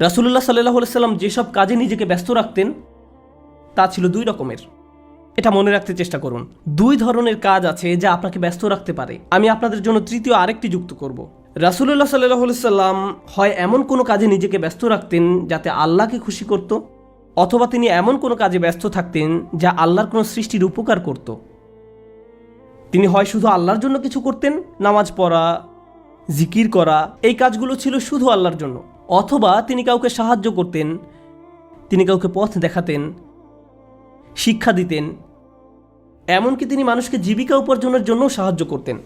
রাসুল্লাহ সাল্লাহ সাল্লাম যেসব কাজে নিজেকে ব্যস্ত রাখতেন, তা ছিল দুই রকমের। এটা মনে রাখতে চেষ্টা করুন। দুই ধরনের কাজ আছে যা আপনাকে ব্যস্ত রাখতে পারে। আমি আপনাদের জন্য তৃতীয় আরেকটি যুক্ত করব। রাসুল্লাহ সাল্লাহ সাল্লাম হয় এমন কোনো কাজে নিজেকে ব্যস্ত রাখতেন যাতে আল্লাহকে খুশি করত, অথবা তিনি এমন কোনো কাজে ব্যস্ত থাকতেন যা আল্লাহর কোনো সৃষ্টির উপকার করত। তিনি হয় শুধু আল্লাহর জন্য কিছু করতেন, নামাজ পড়া জিকির করা, এই কাজগুলো ছিল শুধু আল্লাহর জন্য। অথবা তিনি কাউকে সাহায্য করতেন, তিনি কাউকে পথ দেখাতেন, শিক্ষা দিতেন, এমনকি তিনি মানুষকে জীবিকা উপার্জনের জন্যও সাহায্য করতেন।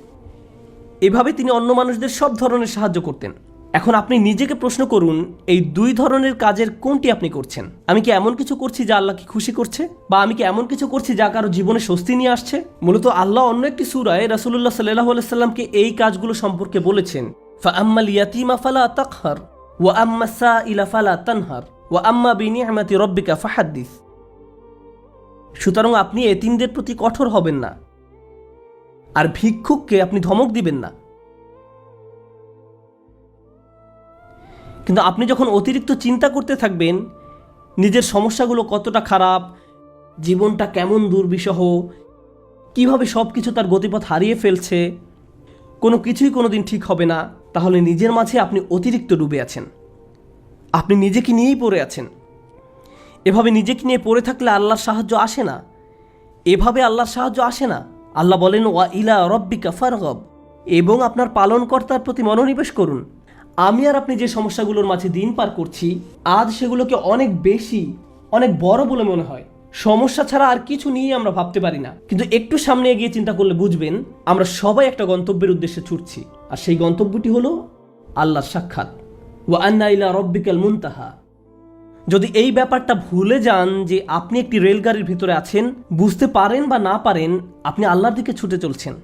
এভাবে তিনি অন্য মানুষদের সব ধরনের সাহায্য করতেন। এখন আপনি নিজেকে প্রশ্ন করুন, এই দুই ধরনের কাজের কোনটি আপনি করছেন? আমি কি এমন কিছু করছি যা আল্লাহকে খুশি করছে? বা আমি কি এমন কিছু করছি যা কারও জীবনে স্বস্তি নিয়ে আসছে? মূলত আল্লাহ অন্য একটি সুরায় রাসুল্লাহ সাল্লাহ সাল্লামকে এই কাজগুলো সম্পর্কে বলেছেন ফা আম্মা সা আম্মা সুতরাং আপনি এতিমদের প্রতি কঠোর হবেন না। আর ভিক্ষুককে আপনি ধমক দিবেন না। কিন্তু আপনি যখন অতিরিক্ত চিন্তা করতে থাকবেন, নিজের সমস্যাগুলো কতটা খারাপ, জীবনটা কেমন দুর্বিষহ, কীভাবে সব কিছু তার গতিপথ হারিয়ে ফেলছে, কোনো কিছুই কোনো দিন ঠিক হবে না, তাহলে নিজের মাঝে আপনি অতিরিক্ত ডুবে আছেন। আপনি নিজেকে নিয়েই পড়ে আছেন। এভাবে নিজেকে নিয়ে পড়ে থাকলে আল্লাহর সাহায্য আসে না। এভাবে আল্লাহর সাহায্য আসে না। আল্লাহ বলেন, ওয়া ইলা রব্বিকা ফারগব। এবং আপনার পালনকর্তার প্রতি মনোনিবেশ করুন। আমি আর আপনি যে সমস্যাগুলোর মাঝে দিন পার করছি, আজ সেগুলোকে অনেক বেশি, অনেক বড় বলে মনে হয়। সমস্যা ছাড়া আর কিছু নিয়ে আমরা ভাবতে পারি না। কিন্তু একটু সামনে এগিয়ে চিন্তা করলে বুঝবেন, আমরা সবাই একটা গন্তব্যের উদ্দেশ্যে ছুটছি। আর সেই গন্তব্যটি হলো আল্লাহর সাক্ষাৎ। ওয়া আন্না রব্বিকাল মুনতাহা। যদি এই ব্যাপারটা ভুলে যান যে আপনি একটি রেলগাড়ির ভিতরে আছেন, বুঝতে পারেন বা না পারেন, আপনি আল্লাহর দিকে ছুটে চলছেন।